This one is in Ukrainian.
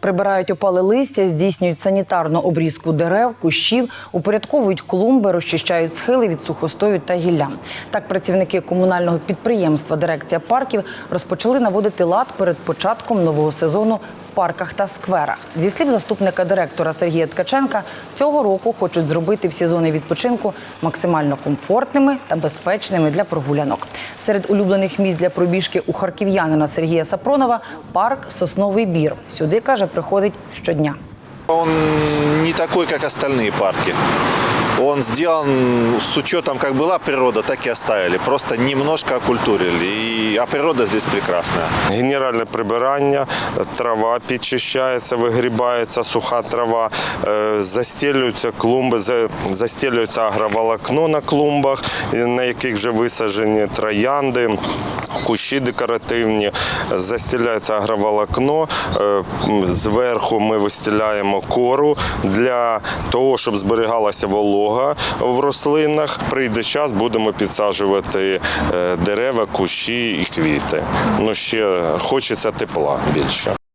Прибирають опали листя, здійснюють санітарну обрізку дерев, кущів, упорядковують клумби, розчищають схили від сухостою та гілля. Так працівники комунального підприємства Дирекція парків розпочали наводити лад перед початком нового сезону в парках та скверах. Зі слів заступника директора Сергія Ткаченка, цього року хочуть зробити всі зони відпочинку максимально комфортними та безпечними для прогулянок. Серед улюблених місць для пробіжки у харків'янина Сергія Сапронова парк Сосновий Бір. Сюди каже, приходить щодня. Он не такой, как остальные парки. Он сделан с учетом, как была природа, так и оставили. Просто немножко окультурили. И, а природа здесь прекрасная. Генеральне прибирання, трава підчищається, вигрібається, суха трава, е, застелюються клумби, за- застелюється агроволокно на клумбах, на яких вже висаджені троянди. Кущі декоративні, застіляється агроволокно. е, Зверху ми вистіляємо кору для того, щоб зберігалася волога в рослинах. Прийде час, будемо підсаджувати е, дерева, кущі і квіти. Ну ще хочеться тепла більше.